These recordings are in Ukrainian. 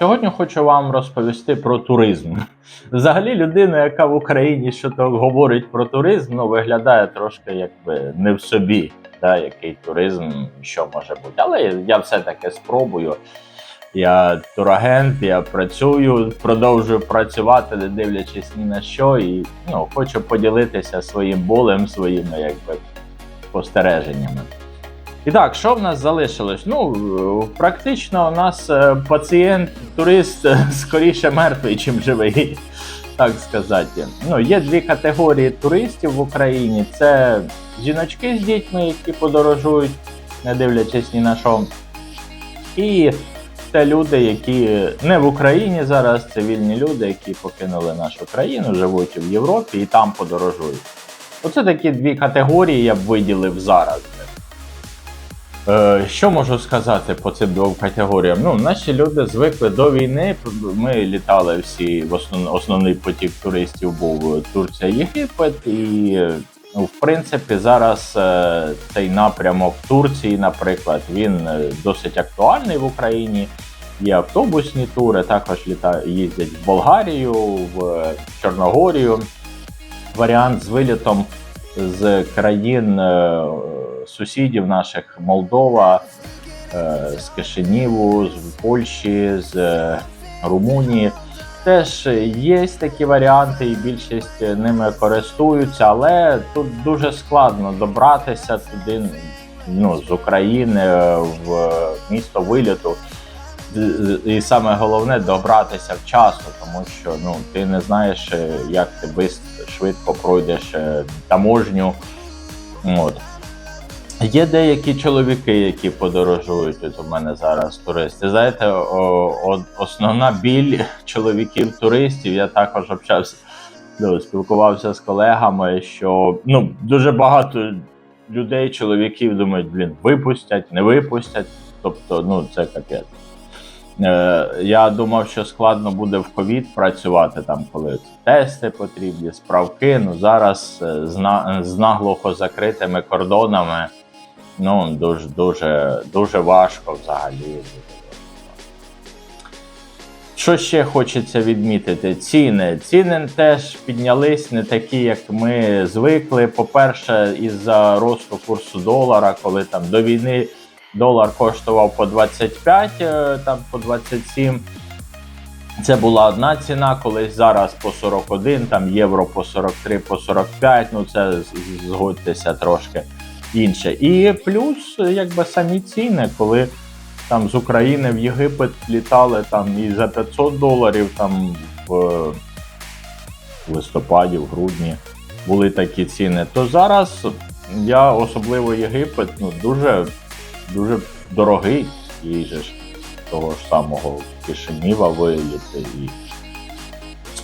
Сьогодні хочу вам розповісти про туризм. Взагалі, людина, яка в Україні що то говорить про туризм, ну виглядає трошки якби не в собі, да, який туризм, що може бути. Але я все-таки спробую. Я турагент, я працюю, продовжую працювати, не дивлячись ні на що, і ну, хочу поділитися своїм болем, своїми якби спостереженнями. І так, що в нас залишилось? Ну, практично у нас е, пацієнт, турист е, скоріше мертвий, чим живий, так сказати. Ну, є дві категорії туристів в Україні: це жіночки з дітьми, які подорожують, не дивлячись ні на що. І це люди, які не в Україні зараз, це вільні люди, які покинули нашу країну, живуть в Європі і там подорожують. Оце такі дві категорії я б виділив зараз. Е, Що можу сказати по цим двом категоріям? Ну, наші люди звикли до війни. Ми літали всі в основ, основний потік туристів був Турція, Єгипет, і ну, в принципі зараз е, цей напрямок Турції, наприклад, він е, досить актуальний в Україні. Є автобусні тури, також літа, їздять в Болгарію, в Чорногорію. Варіант з вилітом з країн сусідів наших Молдова, е, з Кишиніву, з Польщі, з е, Румунії. Теж є такі варіанти, і більшість ними користуються, але тут дуже складно добратися туди ну, з України в місто виліту. І саме головне добратися вчасно, тому що ну ти не знаєш, як ти швидко пройдеш е, таможню. От. Є деякі чоловіки, які подорожують. От у мене зараз туристи. Знаєте, о, о, основна біль чоловіків-туристів. Я також общався, ну, спілкувався з колегами, що ну, дуже багато людей, чоловіків думають, блін, випустять, не випустять. Тобто, ну це капець. Е, Я думав, що складно буде в ковід працювати там, коли тести потрібні, справки. Ну зараз е, з, наглухо закритими кордонами. Ну дуже дуже дуже важко взагалі. Що ще хочеться відмітити? Ціни. Ціни теж піднялись не такі, як ми звикли. По-перше, із-за росту курсу долара, коли там до війни долар коштував по 25, е, там по 27. Це була одна ціна, колись зараз по 41, там євро по 43, по 45, ну це згодьтеся трошки інше. І плюс, якби самі ціни, коли там з України в Єгипет літали там і за 500 доларів, там в листопаді, в грудні були такі ціни. То зараз я особливо Єгипет, ну дуже дуже дорогий їжеш того ж самого Кишинєва виліти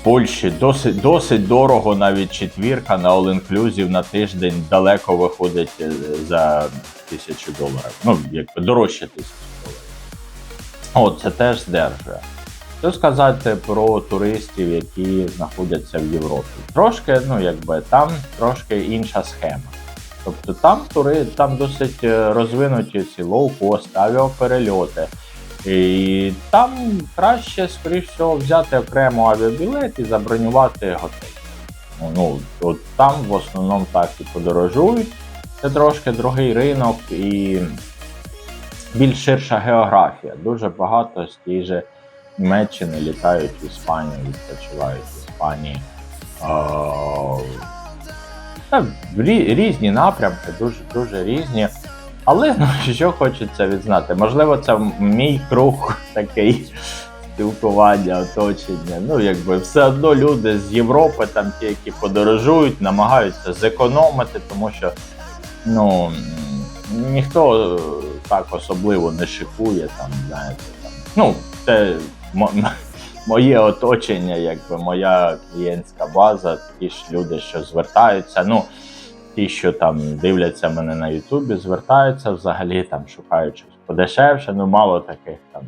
Польщі досить, досить дорого, навіть четвірка на All Inclusive на тиждень далеко виходить е, за тисячу доларів. Ну, якби дорожче тисячі доларів. О, це теж здержує. Що сказати про туристів, які знаходяться в Європі? Трошки, ну якби там трошки інша схема. Тобто там тури, там досить е, розвинуті ці лоу-кост, авіаперельоти. І там краще, скоріш всього, взяти окремо авіабілет і забронювати готель. Ну, Ну, от там в основному так і подорожують. Це трошки другий ринок і більш ширша географія. Дуже багато з тієї же Німеччини літають в Іспанію, відпочивають в Іспанії. Та різні напрямки, дуже дуже різні. Але ну, що хочеться відзнати? Можливо, це мій круг такий спілкування, оточення. Ну, якби все одно люди з Європи, там ті, які подорожують, намагаються зекономити, тому що ну, ніхто так особливо не шикує, там, знаєте, там. Ну, це мо- моє оточення, якби моя клієнтська база, ті ж люди, що звертаються. Ну, ті, що там дивляться мене на Ютубі, звертаються взагалі, там шукають щось подешевше, ну мало таких там.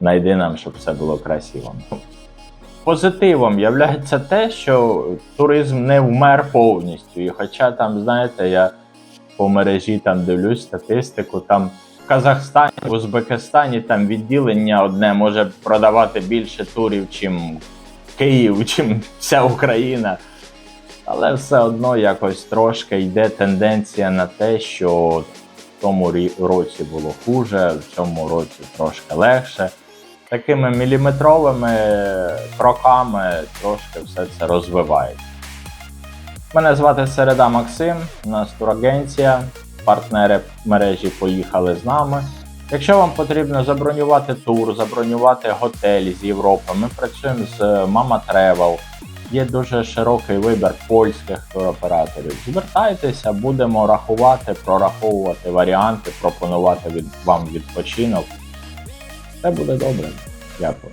Найди нам, щоб все було красиво. Позитивом є те, що туризм не вмер повністю. І хоча там, знаєте, я по мережі там дивлюсь статистику, там В Казахстані, в Узбекистані там відділення одне може продавати більше турів, чим Київ, чим вся Україна. Але все одно якось трошки йде тенденція на те, що в тому році було хуже, в цьому році трошки легше. Такими міліметровими кроками трошки все це розвивається. Мене звати Середа Максим, у нас турагенція, партнери мережі поїхали з нами. Якщо вам потрібно забронювати тур, забронювати готель з Європи, ми працюємо з Mama Travel. Є дуже широкий вибір польських туроператорів. Звертайтеся, будемо рахувати, прораховувати варіанти, пропонувати від, вам відпочинок. Все буде добре. Дякую.